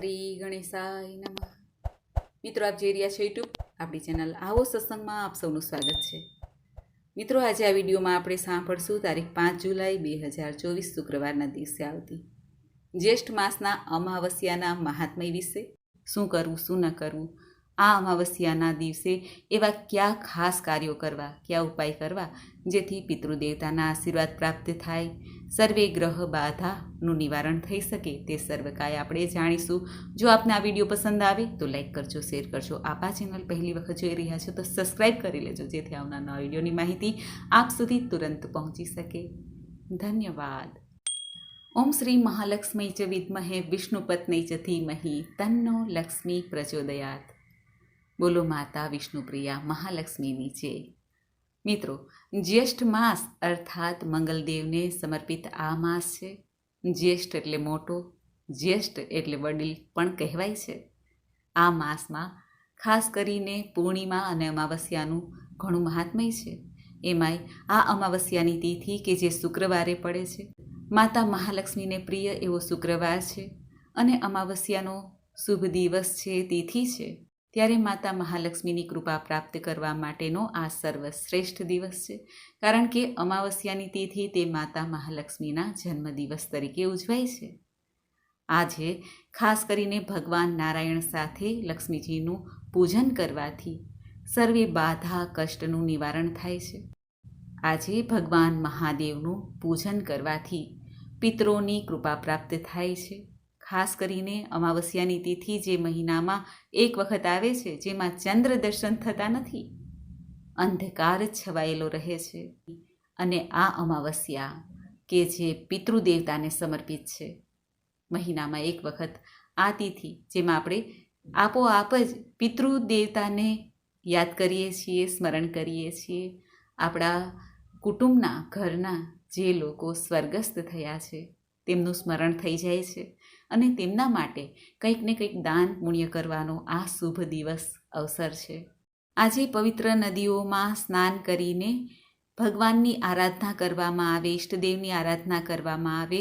શ્રી ગણેશાય નમઃ. મિત્રો, આપ જોઈ રહ્યા છો યુટ્યુબ આપણી ચેનલ આવો સત્સંગમાં આપ સૌનું સ્વાગત છે. મિત્રો, આજે આ વિડીયોમાં આપણે સાંભળશું તારીખ પાંચ જુલાઈ બે હજાર ચોવીસ શુક્રવારના દિવસે આવતી. જ્યેષ્ઠ માસના અમાવસ્યાના મહાત્મય વિશે શું કરવું, શું ન કરવું, આ અમાવસ્યાના દિવસે એવા કયા ખાસ કાર્યો કરવા, કયા ઉપાય કરવા જેથી પિતૃદેવતાના આશીર્વાદ પ્રાપ્ત થાય સર્વે ગ્રહ બાધાનું નિવારણ થઈ શકે તે સર્વકાય આપણે જાણીશું. જો આપને આ વીડિયો પસંદ આવે તો લાઈક કરજો, શેર કરજો. આપ આ ચેનલ પહેલી વખત જોઈ રહ્યા છો તો સબસ્ક્રાઈબ કરી લેજો, જેથી આવનાર નવા વિડીયોની માહિતી આપ સુધી તુરંત પહોંચી શકે. ધન્યવાદ. ઓમ શ્રી મહાલક્ષ્મી ચ વિદ્મહે વિષ્ણુપત્ની ચ ધીમહી તન્નો લક્ષ્મી પ્રચોદયાત. બોલો માતા વિષ્ણુપ્રિયા મહાલક્ષ્મીની નીચે. મિત્રો જ્યેષ્ઠ માસ અર્થાત મંગલદેવને સમર્પિત આ માસ છે. જ્યેષ્ઠ એટલે મોટો, જ્યેષ્ઠ એટલે વડીલ પણ કહેવાય છે. આ માસમાં ખાસ કરીને પૂર્ણિમા અને અમાવસ્યાનું ઘણું મહાત્મય છે. એમાંય આ અમાવસ્યાની તિથિ કે જે શુક્રવારે પડે છે. માતા મહાલક્ષ્મીને પ્રિય એવો શુક્રવાર છે અને અમાવસ્યાનો શુભ દિવસ છે, તિથિ છે. ત્યારે માતા મહાલક્ષ્મીની કૃપા પ્રાપ્ત કરવા માટેનો આ સર્વશ્રેષ્ઠ દિવસ છે. કારણ કે અમાવસ્યાની તિથિ તે માતા મહાલક્ષ્મીના જન્મદિવસ તરીકે ઉજવાય છે. આજે ખાસ કરીને ભગવાન નારાયણ સાથે લક્ષ્મીજીનું પૂજન કરવાથી સર્વે બાધા કષ્ટનું નિવારણ થાય છે. આજે ભગવાન મહાદેવનું પૂજન કરવાથી પિતરોની કૃપા પ્રાપ્ત થાય છે. ખાસ કરીને અમાવસ્યાની તિથિ જે મહિનામાં એક વખત આવે છે, જેમાં ચંદ્ર દર્શન થતા નથી. અંધકાર છવાયેલો રહે છે. અને આ અમાવસ્યા કે જે પિતૃદેવતાને સમર્પિત છે. મહિનામાં એક વખત આ તિથિ, જેમાં આપણે આપોઆપ જ પિતૃદેવતાને યાદ કરીએ છીએ, સ્મરણ કરીએ છીએ. આપણા કુટુંબના ઘરના જે લોકો સ્વર્ગસ્થ થયા છે, તેમનું સ્મરણ થઈ જાય છે. અને તેમના માટે કંઈક ને કંઈક દાન પુણ્ય કરવાનો આ શુભ દિવસ અવસર છે. આજે પવિત્ર નદીઓમાં સ્નાન કરીને ભગવાનની આરાધના કરવામાં આવે, ઈષ્ટદેવની આરાધના કરવામાં આવે,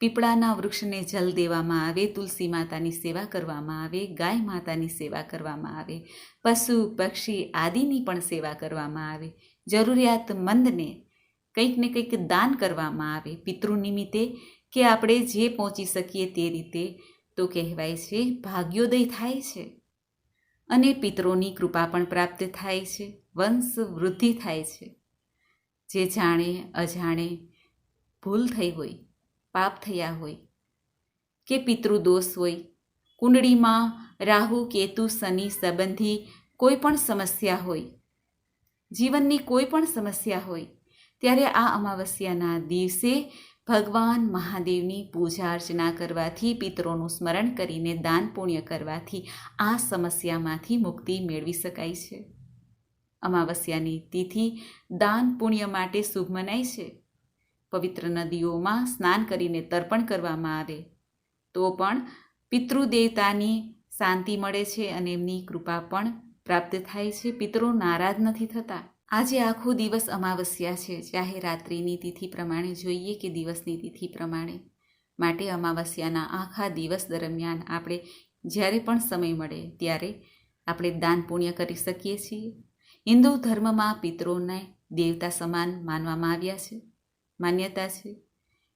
પીપળાના વૃક્ષને જલ દેવામાં આવે, તુલસી માતાની સેવા કરવામાં આવે, ગાય માતાની સેવા કરવામાં આવે, પશુ, પક્ષી આદિની પણ સેવા કરવામાં આવે, જરૂરિયાતમંદને કંઈક ને કંઈક દાન કરવામાં આવે. પિતૃ નિમિત્તે કે આપણે જે પહોંચી શકીએ તે રીતે તો કહેવાય છે, ભાગ્યોદય થાય છે. અને પિતરોની કૃપા પણ પ્રાપ્ત થાય છે, વંશ વૃદ્ધિ થાય છે. જે જાણે, અજાણે ભૂલ થઈ હોય, પાપ થયા હોય કે પિતૃદોષ હોય, કુંડળીમાં રાહુ, કેતુ, શનિ સંબંધી કોઈ પણ સમસ્યા હોય, જીવનની કોઈ પણ સમસ્યા હોય, ત્યારે આ અમાવસ્યાના દિવસે ભગવાન મહાદેવની પૂજા અર્ચના કરવાથી, પિતરોનું સ્મરણ કરીને દાન પુણ્ય કરવાથી આ સમસ્યામાંથી મુક્તિ મેળવી શકાય છે. અમાવસ્યાની તિથિ દાન પુણ્ય માટે શુભ મનાય છે. પવિત્ર નદીઓમાં સ્નાન કરીને તર્પણ કરવામાં આવે, તો પણ પિતૃદેવતાની શાંતિ મળે છે અને એમની કૃપા પણ પ્રાપ્ત થાય છે. પિતરો નારાજ નથી થતા. આજે આખો દિવસ અમાવસ્યા છે. ચાહે રાત્રિની તિથિ પ્રમાણે જોઈએ કે દિવસની તિથિ પ્રમાણે. માટે અમાવસ્યાના આખા દિવસ દરમિયાન આપણે જ્યારે પણ સમય મળે ત્યારે આપણે દાન પુણ્ય કરી શકીએ છીએ. હિન્દુ ધર્મમાં પિત્રોને દેવતા સમાન માનવામાં આવ્યા છે. માન્યતા છે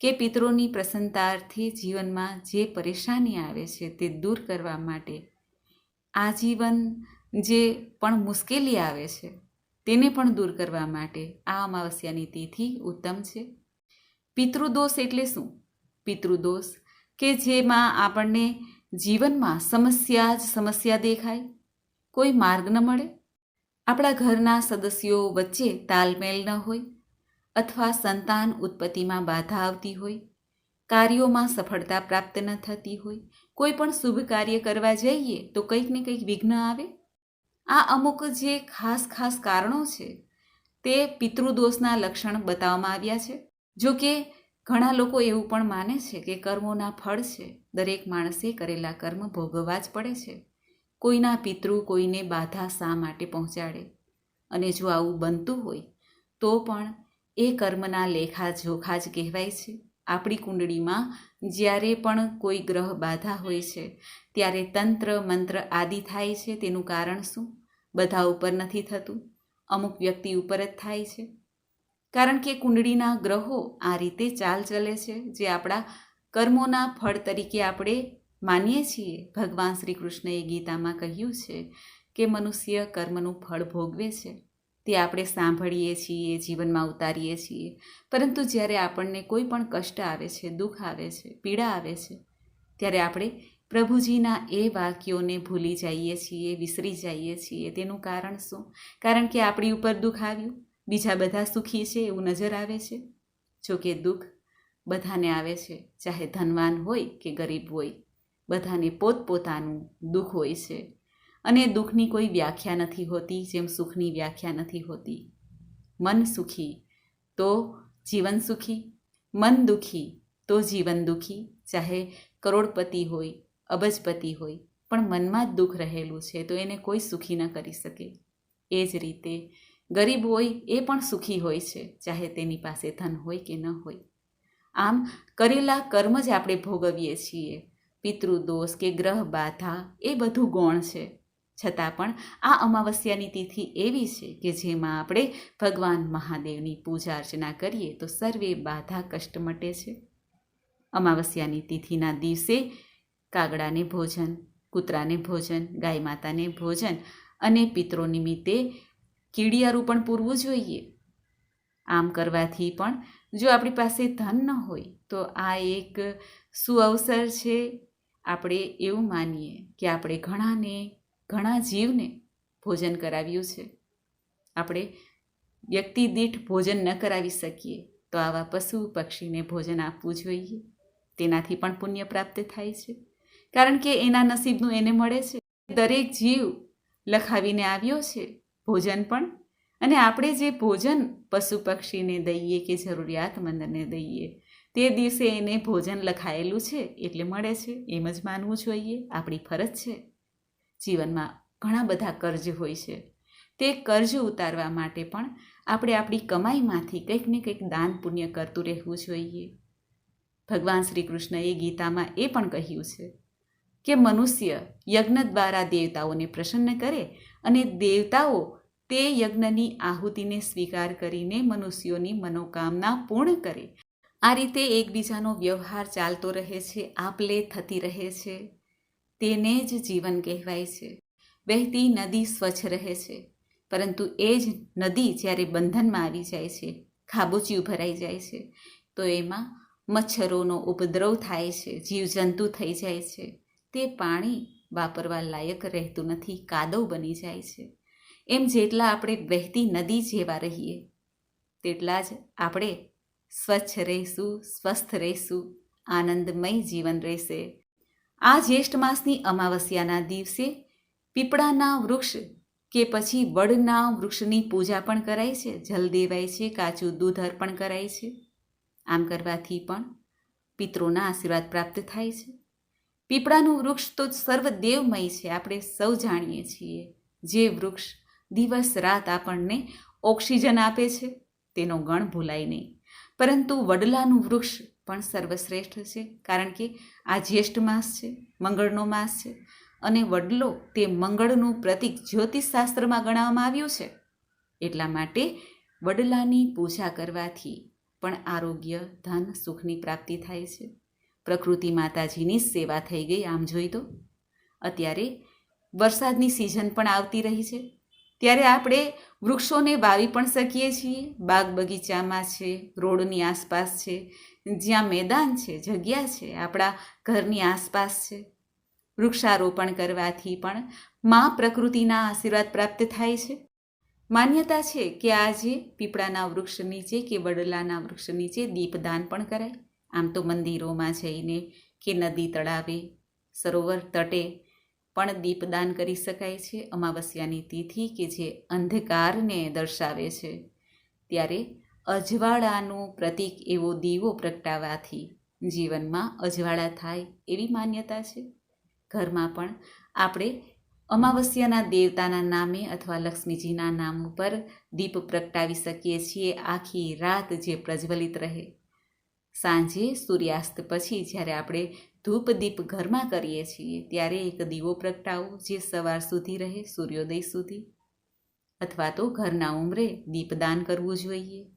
કે પિતરોની પ્રસન્નતાર્થી જીવનમાં જે પરેશાની આવે છે તે દૂર કરવા માટે આજીવન જે પણ મુશ્કેલી આવે છે તેને પણ દૂર કરવા માટે આ અમાવસ્યાની તિથિ ઉત્તમ છે. પિતૃદોષ એટલે શું? પિતૃદોષ કે જેમાં આપણને જીવનમાં સમસ્યા જ સમસ્યા દેખાય. કોઈ માર્ગ ન મળે. આપણા ઘરના સદસ્યો વચ્ચે તાલમેલ ન હોય અથવા સંતાન ઉત્પત્તિમાં બાધા આવતી હોય, કાર્યોમાં સફળતા પ્રાપ્ત ન થતી હોય, કોઈ પણ શુભ કાર્ય કરવા જઈએ તો કંઈક ને કંઈક વિઘ્ન આવે. આ અમુક જે ખાસ ખાસ કારણો છે, તે પિતૃદોષના લક્ષણ બતાવવામાં આવ્યા છે. જો કે, ઘણા લોકો એવું પણ માને છે કે કર્મોના ફળ છે. દરેક માણસે કરેલા કર્મ ભોગવવા જ પડે છે. કોઈના પિતૃ કોઈને બાધા શા માટે પહોંચાડે? અને જો આવું બનતું હોય, તો પણ એ કર્મના લેખા જોખા જ કહેવાય છે. આપણી કુંડળીમાં જ્યારે પણ કોઈ ગ્રહ બાધા હોય છે, ત્યારે તંત્ર, મંત્ર આદિ થાય છે, તેનું કારણ શું? બધા ઉપર નથી થતું. અમુક વ્યક્તિ ઉપર જ થાય છે. કારણ કે કુંડળીના ગ્રહો આ રીતે ચાલ ચલે છે, જે આપણા કર્મોના ફળ તરીકે આપણે માનીએ છીએ. ભગવાન શ્રી કૃષ્ણએ ગીતામાં કહ્યું છે કે મનુષ્ય કર્મનું ફળ ભોગવે છે. તે આપણે સાંભળીએ છીએ, જીવનમાં ઉતારીએ છીએ. પરંતુ જ્યારે આપણને કોઈ પણ કષ્ટ આવે છે, દુઃખ આવે છે, પીડા આવે છે, ત્યારે આપણે પ્રભુજીના એ વાક્યોને ભૂલી જઈએ છીએ, વિસરી જઈએ છીએ. તેનું કારણ શું? કારણ કે આપણી ઉપર દુઃખ આવ્યું, બીજા બધા સુખી છે એવું નજર આવે છે? જોકે દુઃખ બધાને આવે છે, ચાહે ધનવાન હોય કે ગરીબ હોય. બધાને પોતપોતાનું દુઃખ હોય છે. અને દુઃખની કોઈ વ્યાખ્યા નથી હોતી જેમ સુખની વ્યાખ્યા નથી હોતી. મન સુખી, તો જીવન સુખી. મન દુઃખી, તો જીવન દુઃખી. ચાહે કરોડપતિ હોય, અબજપતિ હોય, પણ મનમાં જ દુઃખ રહેલું છે, તો એને કોઈ સુખી ન કરી શકે. એ જ રીતે ગરીબ હોય, એ પણ સુખી હોય છે, ચાહે તેની પાસે ધન હોય કે ન હોય. આમ કરેલા કર્મ જ આપણે ભોગવીએ છીએ. પિતૃદોષ કે ગ્રહ બાધા એ બધું ગૌણ છે. છતાં પણ આ અમાવસ્યાની તિથિ એવી છે કે જેમાં આપણે ભગવાન મહાદેવની પૂજા અર્ચના કરીએ તો સર્વે બાધા કષ્ટ મટે છે. અમાવસ્યાની તિથિના દિવસે કાગડાને ભોજન, કૂતરાને ભોજન, ગાય માતાને ભોજન અને પિત્રો નિમિત્તે કીડિયારું પણ પૂરવું જોઈએ. આમ કરવાથી પણ જો આપણી પાસે ધન ન હોય તો આ એક સુઅવસર છે. આપણે એવું માનીએ કે આપણે ઘણાને ઘણા જીવને ભોજન કરાવ્યું છે. આપણે વ્યક્તિ દીઠ ભોજન ન કરાવી શકીએ તો આવા પશુ પક્ષીને ભોજન આપવું જોઈએ. તેનાથી પણ પુણ્ય પ્રાપ્ત થાય છે. કારણ કે એના નસીબનું એને મળે છે. દરેક જીવ લખાવીને આવ્યો છે ભોજન પણ. અને આપણે જે ભોજન પશુ પક્ષીને દઈએ કે જરૂરિયાતમંદને દઈએ, તે દિવસે એને ભોજન લખાયેલું છે એટલે મળે છે. એમ જ માનવું જોઈએ. આપણી ફરજ છે. જીવનમાં ઘણા બધા કર્જ હોય છે. તે કર્જ ઉતારવા માટે પણ આપણે આપણી કમાઈમાંથી કંઈક ને કંઈક દાન પુણ્ય કરતું રહેવું જોઈએ. ભગવાન શ્રી કૃષ્ણએ ગીતામાં એ પણ કહ્યું છે કે મનુષ્ય યજ્ઞ દ્વારા દેવતાઓને પ્રસન્ન કરે અને દેવતાઓ તે યજ્ઞની આહુતિને સ્વીકાર કરીને મનુષ્યોની મનોકામના પૂર્ણ કરે. આ રીતે એકબીજાનો વ્યવહાર ચાલતો રહે છે, આપલે થતી રહે છે. તેને જ જીવન કહેવાય છે. વહેતી નદી સ્વચ્છ રહે છે, પરંતુ એ જ નદી જ્યારે બંધનમાં આવી જાય છે, ખાબોચિયું ભરાઈ જાય છે, તો એમાં મચ્છરોનો ઉપદ્રવ થાય છે, જીવજંતુ થઈ જાય છે, તે પાણી વાપરવા લાયક રહેતું નથી, કાદવ બની જાય છે. એમ જેટલા આપણે વહેતી નદી જેવા રહીએ, તેટલા જ આપણે સ્વચ્છ રહીશું, સ્વસ્થ રહીશું, આનંદમય જીવન રહેશે આ જ્યેષ્ઠ માસની અમાવસ્યાના દિવસે પીપળાના વૃક્ષ કે પછી વડના વૃક્ષની પૂજા પણ કરાય છે. જલ દેવાય છે, કાચું દૂધ અર્પણ કરાય છે. આમ કરવાથી પણ પિતૃના આશીર્વાદ પ્રાપ્ત થાય છે. પીપળાનું વૃક્ષ તો સર્વદેવમય છે. આપણે સૌ જાણીએ છીએ જે વૃક્ષ દિવસ રાત આપણને ઓક્સિજન આપે છે, તેનો ગણ ભૂલાય નહીં. પરંતુ વડલાનું વૃક્ષ પણ સર્વશ્રેષ્ઠ છે, કારણ કે આ જ્યેષ્ઠ માસ છે, મંગળનો માસ છે અને વડલો તે મંગળનું પ્રતીક જ્યોતિષશાસ્ત્રમાં ગણવામાં આવ્યું છે. એટલા માટે વડલાની પૂજા કરવાથી પણ આરોગ્ય, ધન, સુખની પ્રાપ્તિ થાય છે. પ્રકૃતિ માતાજીની સેવા થઈ ગઈ, આમ જોઈ તો. અત્યારે વરસાદની સિઝન પણ આવતી રહી છે. ત્યારે આપણે વૃક્ષોને વાવી પણ શકીએ છીએ, બાગ બગીચામાં છે, રોડની આસપાસ છે જ્યાં મેદાન છે, જગ્યા છે, આપણા ઘરની આસપાસ છે. વૃક્ષારોપણ કરવાથી પણ મા પ્રકૃતિના આશીર્વાદ પ્રાપ્ત થાય છે. માન્યતા છે કે આજે પીપળાના વૃક્ષ નીચે કે વડલાના વૃક્ષ નીચે દીપદાન પણ કરાય. આમ તો મંદિરોમાં જઈને કે નદી તળાવે, સરોવર તટે પણ દીપદાન કરી શકાય છે. અમાવસ્યાની તિથિ કે જે અંધકારને દર્શાવે છે. ત્યારે અજવાળાનું પ્રતીક એવો દીવો પ્રગટાવવાથી જીવનમાં અજવાળા થાય એવી માન્યતા છે. ઘરમાં પણ આપણે અમાવસ્યાના દેવતાના નામે અથવા લક્ષ્મીજીના નામ ઉપર દીપ પ્રગટાવી શકીએ છીએ આખી રાત જે પ્રજ્વલિત રહે. સાંજે સૂર્યાસ્ત પછી જ્યારે આપણે ધૂપ દીપ ઘરમાં કરીએ છીએ ત્યારે એક દીવો પ્રગટાવો જે સવાર સુધી રહે, સૂર્યોદય સુધી. અથવા તો ઘરના ઉંમરે દીપદાન કરવું જોઈએ.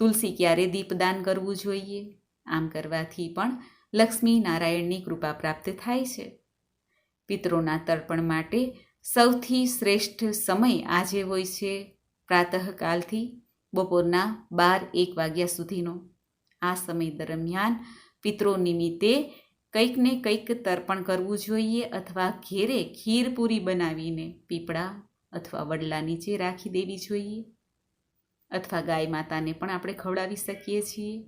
તુલસી ક્યારે દીપદાન કરવું જોઈએ? આમ કરવાથી પણ લક્ષ્મી નારાયણની કૃપા પ્રાપ્ત થાય છે. પિતરોના તર્પણ માટે સૌથી શ્રેષ્ઠ સમય આજે હોય છે પ્રાતઃકાલથી બપોરના બાર એક વાગ્યા સુધીનો. આ સમય દરમિયાન પિતરો નિમિત્તે કંઈક ને કંઈક તર્પણ કરવું જોઈએ અથવા ઘેરે ખીર પૂરી બનાવીને પીપળા અથવા વડલા નીચે રાખી દેવી જોઈએ. અથવા ગાય માતાને પણ આપણે ખવડાવી શકીએ છીએ.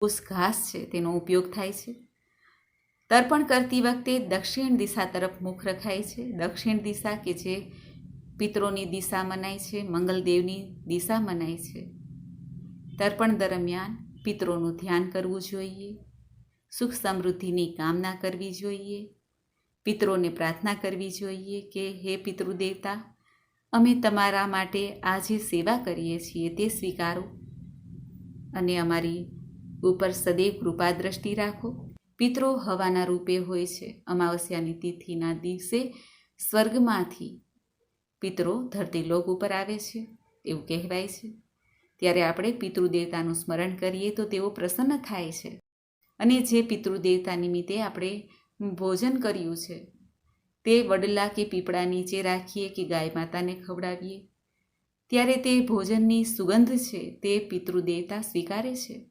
ઉસ ઘાસ છે, તેનો ઉપયોગ થાય છે. તર્પણ કરતી વખતે દક્ષિણ દિશા તરફ મુખ રખાય છે. દક્ષિણ દિશા કે જે પિતરોની દિશા મનાય છે, મંગલદેવની દિશા મનાય છે. તર્પણ દરમિયાન પિતરોનું ધ્યાન કરવું જોઈએ. સુખ સમૃદ્ધિની કામના કરવી જોઈએ. પિતરોને પ્રાર્થના કરવી જોઈએ કે, હે પિતૃદેવતા અમે તમારા માટે આ જે સેવા કરીએ છીએ તે સ્વીકારો અને અમારી ઉપર સદૈવ કૃપા દ્રષ્ટિ રાખો. પિત્રો હવાના રૂપે હોય છે. અમાવસ્યાની તિથિના દિવસે સ્વર્ગમાંથી પિતરો ધરતીલોક ઉપર આવે છે. એવું કહેવાય છે. ત્યારે આપણે પિતૃદેવતાનું સ્મરણ કરીએ તો તેઓ પ્રસન્ન થાય છે. અને જે પિતૃદેવતા નિમિત્તે આપણે ભોજન કર્યું છે તે વડલા કે પીપળા નીચે રાખીએ કે ગાય માતાને ખવડાવીએ. ત્યારે તે ભોજનની સુગંધ છે, તે પિતૃદેવતા સ્વીકારે છે.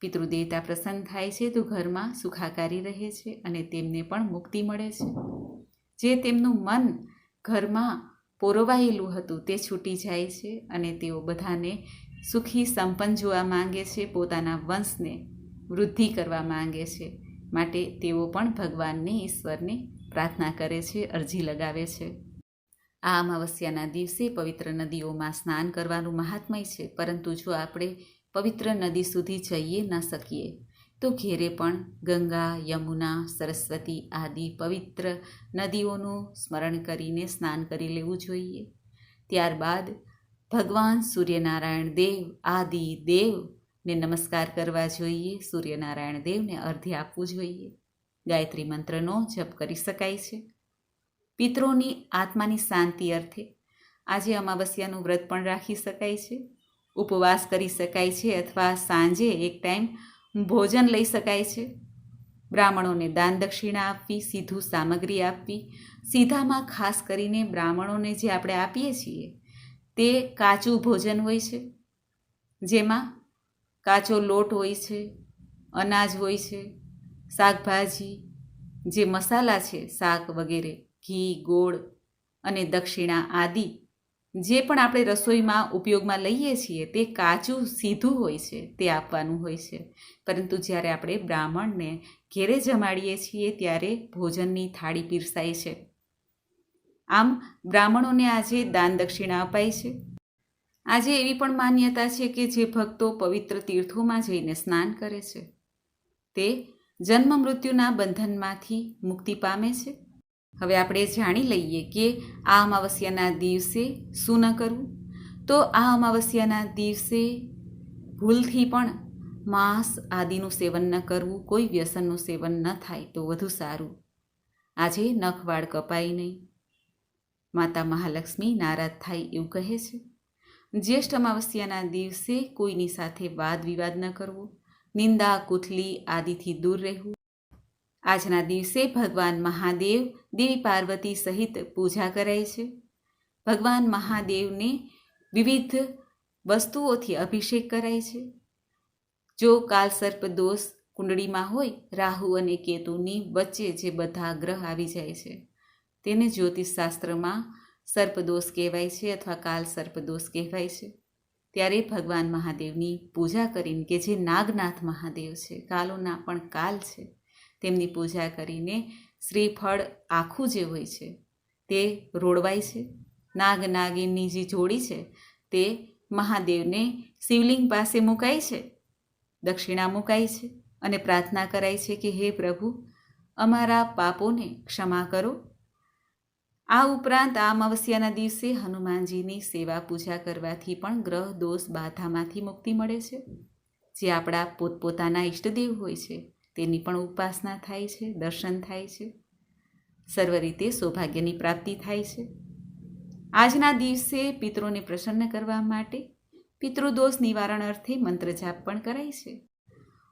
પિતૃદેવતા પ્રસન્ન થાય છે તો ઘરમાં સુખાકારી રહે છે અને તેમને પણ મુક્તિ મળે છે. જે તેમનું મન ઘરમાં પોરવાયેલું હતું તે છૂટી જાય છે અને તેઓ બધાને સુખી સંપન્ન જોવા માંગે છે, પોતાના વંશને વૃદ્ધિ કરવા માંગે છે. માટે તેઓ પણ ભગવાનને, ઈશ્વરને પ્રાર્થના કરે છે, અરજી લગાવે છે. આ અમાવસ્યાના દિવસે પવિત્ર નદીઓમાં સ્નાન કરવાનું મહાત્મય છે, પરંતુ જો આપણે પવિત્ર નદી સુધી જઈએ ન શકીએ, તો ઘેરે પણ ગંગા, યમુના, સરસ્વતી આદિ પવિત્ર નદીઓનું સ્મરણ કરીને સ્નાન કરી લેવું જોઈએ. ત્યારબાદ ભગવાન સૂર્યનારાયણ દેવ, આદિ દેવને નમસ્કાર કરવા જોઈએ, સૂર્યનારાયણ દેવને અર્ધ્ય આપવું જોઈએ. ગાયત્રી મંત્રનો જપ કરી શકાય છે. પિત્રોની આત્માની શાંતિ અર્થે આજે અમાવસ્યાનું વ્રત પણ રાખી શકાય છે. ઉપવાસ કરી શકાય છે અથવા સાંજે એક ટાઈમ ભોજન લઈ શકાય છે. બ્રાહ્મણોને દાન દક્ષિણા આપવી, સીધું સામગ્રી આપવી, સીધામાં ખાસ કરીને બ્રાહ્મણોને જે આપણે આપીએ છીએ તે કાચું ભોજન હોય છે. જેમાં કાચો લોટ હોય છે, અનાજ હોય છે શાકભાજી, જે મસાલા છે, શાક વગેરે, ઘી, ગોળ અને દક્ષિણા આદિ, જે પણ આપણે રસોઈમાં ઉપયોગમાં લઈએ છીએ, તે કાચું, સીધું હોય છે, તે આપવાનું હોય છે. પરંતુ જ્યારે આપણે બ્રાહ્મણને ઘેરે જમાડીએ છીએ, ત્યારે ભોજનની થાળી પીરસાય છે. આમ, બ્રાહ્મણોને આજે દાન દક્ષિણા અપાય છે. આજે એવી પણ માન્યતા છે કે જે ભક્તો પવિત્ર તીર્થોમાં જઈને સ્નાન કરે છે. તે જન્મ મૃત્યુના બંધનમાંથી મુક્તિ પામે છે. હવે આપણે જાણી લઈએ કે આ અમાવસ્યાના દિવસે શું ન કરવું? તો આ અમાવસ્યાના દિવસે ભૂલથી પણ માંસ આદિનું સેવન ન કરવું, કોઈ વ્યસનનું સેવન ન થાય તો વધુ સારું. આજે નખવાળ કપાય નહીં. માતા મહાલક્ષ્મી નારાજ થાય એવું કહે છે. જ્યેષ્ઠ અમાવસ્યાના દિવસે કોઈની સાથે વાદ વિવાદ ન કરવો. નિંદા, કુથલી આદિથી દૂર રહેવું. આજના દિવસે ભગવાન મહાદેવ દેવી પાર્વતી સહિત પૂજા કરાય છે. ભગવાન મહાદેવને વિવિધ વસ્તુઓથી અભિષેક કરાય છે. જો કાલસર્પ દોષ કુંડળીમાં હોય, રાહુ અને કેતુની વચ્ચે જે બધા ગ્રહ આવી જાય છે, તેને જ્યોતિષશાસ્ત્રમાં સર્પદોષ કહેવાય છે અથવા કાલ સર્પદોષ કહેવાય છે. ત્યારે ભગવાન મહાદેવની પૂજા કરીને કે જે નાગનાથ મહાદેવ છે, કાલોના પણ કાલ છે, તેમની પૂજા કરીને શ્રીફળ આખું જે હોય છે તે રોડવાય છે. નાગ નાગિનની જે જોડી છે તે મહાદેવને શિવલિંગ પાસે મુકાય છે, દક્ષિણા મુકાય છે અને પ્રાર્થના કરાય છે કે, હે પ્રભુ, અમારા પાપોને ક્ષમા કરો આ ઉપરાંત આ અમાવસ્યાના દિવસે હનુમાનજીની સેવા પૂજા કરવાથી પણ ગ્રહ દોષ બાધામાંથી મુક્તિ મળે છે. જે આપણા પોતપોતાના ઈષ્ટદેવ હોય છે, તેની પણ ઉપાસના થાય છે, દર્શન થાય છે. સર્વ રીતે સૌભાગ્યની પ્રાપ્તિ થાય છે. આજના દિવસે પિતૃને પ્રસન્ન કરવા માટે પિતૃદોષ નિવારણ અર્થે મંત્ર જાપ પણ કરાય છે.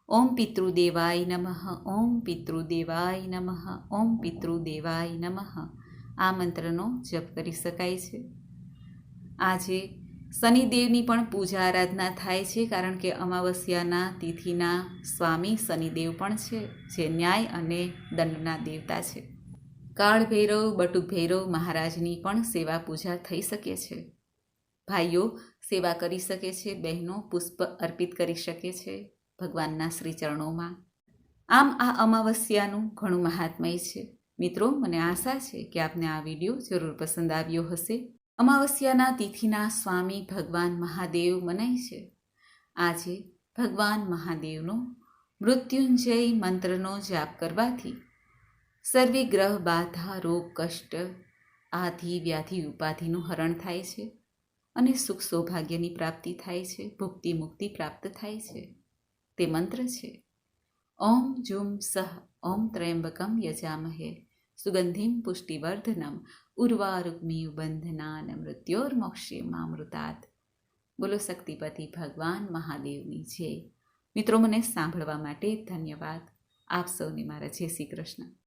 ઓમ પિતૃદેવાય નમઃ, ઓમ પિતૃદેવાય નમઃ, ઓમ પિતૃદેવાય નમઃ. આ મંત્રનો જપ કરી શકાય છે. આજે શનિદેવની પણ પૂજા આરાધના થાય છે, કારણ કે અમાવસ્યાના તિથિના સ્વામી શનિદેવ પણ છે, જે ન્યાય અને દંડના દેવતા છે. કાળ ભૈરવ બટુક ભૈરવ મહારાજની પણ સેવા પૂજા થઈ શકે છે. ભાઈઓ સેવા કરી શકે છે, બહેનો પુષ્પ અર્પિત કરી શકે છે ભગવાનના શ્રીચરણોમાં. આમ આ અમાવસ્યાનું ઘણું મહાત્મય છે. મિત્રો, મને આશા છે કે આપને આ વીડિયો જરૂર પસંદ આવ્યો હશે. અમાવસ્યાના તિથિના સ્વામી ભગવાન મહાદેવ મનાય છે. આજે ભગવાન મહાદેવનો મૃત્યુંજય મંત્રનો જાપ કરવાથી સર્વે ગ્રહ બાધા, રોગ, કષ્ટ, આધિ, વ્યાધિ, ઉપાધિનું હરણ થાય છે અને સુખ સૌભાગ્યની પ્રાપ્તિ થાય છે, ભુક્તિ મુક્તિ પ્રાપ્ત થાય છે. તે મંત્ર છે. ઓમ જુમ સહ, ઓમ ત્રયંબકમ યજામહે. સુગંધિમ પુષ્ટિવર્ધનમ ઉર્વારુગ્મિ બંધનાન મૃત્યોર્મોક્ષે મામૃતાત બોલો શક્તિપતિ ભગવાન મહાદેવની જય મિત્રો મને સાંભળવા માટે ધન્યવાદ। આપ સૌને મારા જય શ્રી કૃષ્ણ।